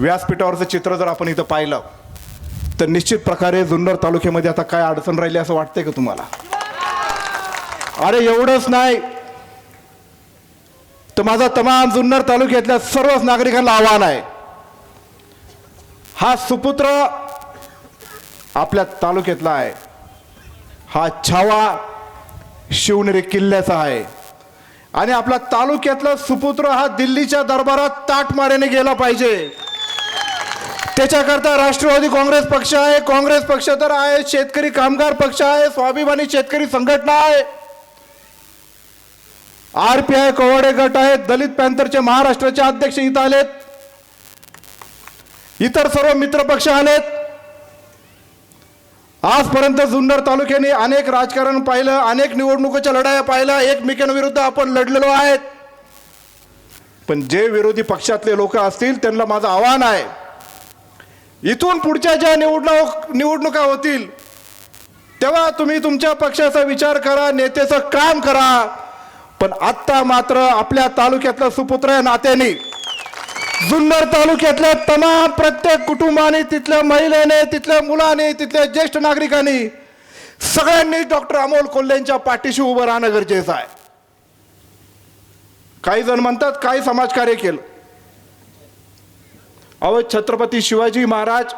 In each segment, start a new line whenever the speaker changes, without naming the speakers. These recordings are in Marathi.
व्यासपीठावरचं चित्र जर आपण इथं पाहिलं तर निश्चित प्रकारे जुन्नर तालुक्यामध्ये आता काय अडचण राहिली असं वाटतंय का तुम्हाला? अरे एवढंच नाही. तर माझा तमाम जुन्नर तालुक्यातल्या सर्वच नागरिकांना आव्हान आहे. हा सुपुत्र आपल्या तालुक्यातला आहे. हा छावा शिवनेरी किल्ल्याचा आहे. आणि आपल्या तालुक्यातला सुपुत्र हा दिल्लीच्या दरबारात ताटमाऱ्याने गेला पाहिजे. त्याच्याकरता राष्ट्रवादी काँग्रेस पक्ष आहे. काँग्रेस पक्ष तर आहे. शेतकरी कामगार पक्ष आहे. स्वाभिमानी शेतकरी संघटना आहे. आर पी आय कवाडे गट आहेत. दलित पॅन्थरचे महाराष्ट्राचे अध्यक्ष इथं आलेत. इतर सर्व मित्र पक्ष आलेत. आजपर्यंत जुन्नर तालुक्याने अनेक राजकारण पाहिलं. अनेक निवडणुकीच्या लढाया पाहिल्या. एकमेकांविरुद्ध आपण लढलेलो आहेत. पण जे विरोधी पक्षातले लोक असतील त्यांना माझं आव्हान आहे. इथून पुढच्या ज्या निवडणूक निवडणुका होतील तेव्हा तुम्ही तुमच्या पक्षाचा विचार करा नेत्याचं काम करा. पण आत्ता मात्र आपल्या तालुक्यातल्या सुपुत्र नात्याने. जुन्नर तालुक्यातल्या तमाम प्रत्येक कुटुंबाने तिथल्या महिलेने तिथल्या मुलाने तिथल्या ज्येष्ठ नागरिकांनी सगळ्यांनी डॉक्टर अमोल कोल्हेंच्या पाठीशी उभं राहणं गरजेचं आहे. काही जण म्हणतात काही समाजकार्य केलं. अहो छत्रपती शिवाजी महाराज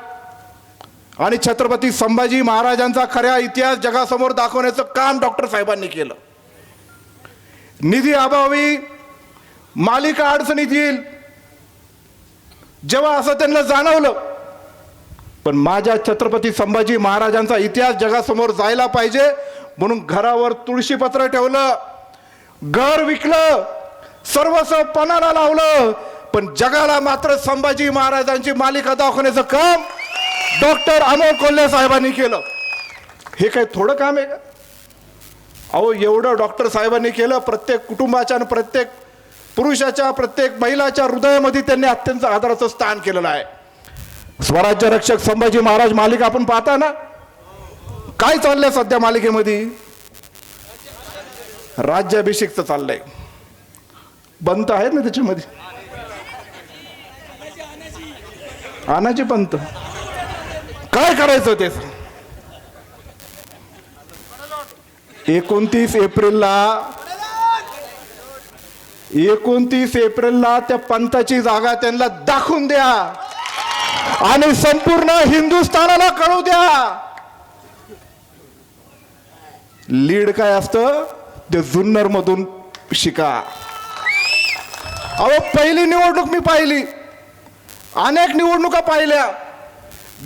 आणि छत्रपती संभाजी महाराजांचा खऱ्या इतिहास जगासमोर दाखवण्याचं काम डॉक्टर साहेबांनी केलं. निधी अभावी मालिका अडचणीत येईल. जेव्हा असं त्यांना जाणवलं पण माझ्या छत्रपती संभाजी महाराजांचा इतिहास जगासमोर जायला पाहिजे म्हणून घरावर तुळशीपत्र ठेवलं घर विकलं सर्वस्व पणाला लावलं पण जगाला मात्र संभाजी महाराजांची मालिका दाखवण्याचं काम डॉक्टर अमोल कोल्हे साहेबांनी केलं. हे काय थोडं काम आहे का? अहो एवढं डॉक्टर साहेबांनी केलं प्रत्येक कुटुंबाच्या आणि प्रत्येक पुरुषाच्या प्रत्येक महिलाच्या हृदयामध्ये त्यांनी अत्यंत आदराचं स्थान केलेलं आहे. स्वराज्य रक्षक संभाजी महाराज मालिका आपण पाहता ना? काय चाललंय सध्या मालिकेमध्ये? राज्याभिषेकचं चाललंय. पंत आहेत ना त्याच्यामध्ये? आणायचे पंत. काय करायचं ते? एकोणतीस एप्रिलला एकोणतीस एप्रिलला त्या पंथाची जागा त्यांना दाखवून द्या. आणि संपूर्ण हिंदुस्थानाला कळू द्या. लीड काय असतं? ते जुन्नर मधून शिका. अहो पहिली निवडणूक मी पाहिली. अनेक निवडणुका पाहिल्या.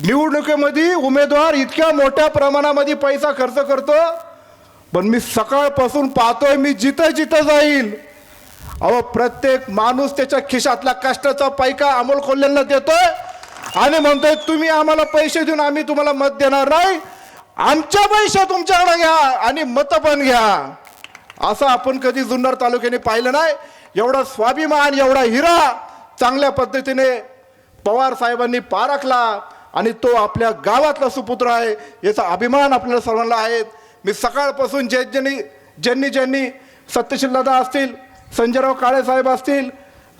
निवडणुकीमध्ये उमेदवार इतक्या मोठ्या प्रमाणामध्ये पैसा खर्च करतो. पण मी सकाळपासून पाहतोय मी जिथं जिथं जाईल अहो प्रत्येक माणूस त्याच्या खिशातला कष्टाचा पैका अमोल खोल्यांना देतोय आणि म्हणतोय तुम्ही आम्हाला पैसे देऊन आम्ही तुम्हाला मत देणार नाही. आमच्या पैसे तुमच्याकडे घ्या आणि मतं पण घ्या. असं आपण कधी जुन्नर तालुक्याने पाहिलं नाही. एवढा स्वाभिमान एवढा हिरा चांगल्या पद्धतीने पवार साहेबांनी पारखला आणि तो आपल्या गावातला सुपुत्र आहे याचा अभिमान आपल्याला सर्वांना आहे. मी सकाळपासून जे ज्यांनी ज्यांनी ज्यांनी सत्यशील असतील संजयराव काळे साहेब असतील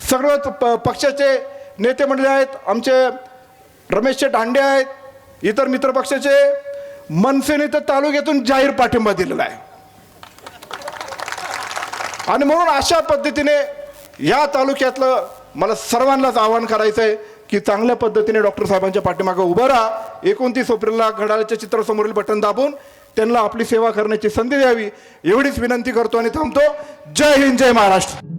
सर्वच प पक्षाचे नेते मंडळी आहेत आमचे रमेशचे दांडे आहेत इतर मित्र पक्षाचे मनसेने तर तालुक्यातून जाहीर पाठिंबा दिलेला आहे. आणि म्हणून अशा पद्धतीने या तालुक्यातलं मला सर्वांनाच आवाहन करायचं आहे की चांगल्या पद्धतीने डॉक्टर साहेबांच्या पाठीमागं उभं राहा. एकोणतीस एप्रिलला घड्याळाच्या चित्रासमोरील बटन दाबून त्यांना आपली सेवा करण्याची संधी द्यावी. एवढीच विनंती करतो आणि थांबतो. जय हिंद जय महाराष्ट्र.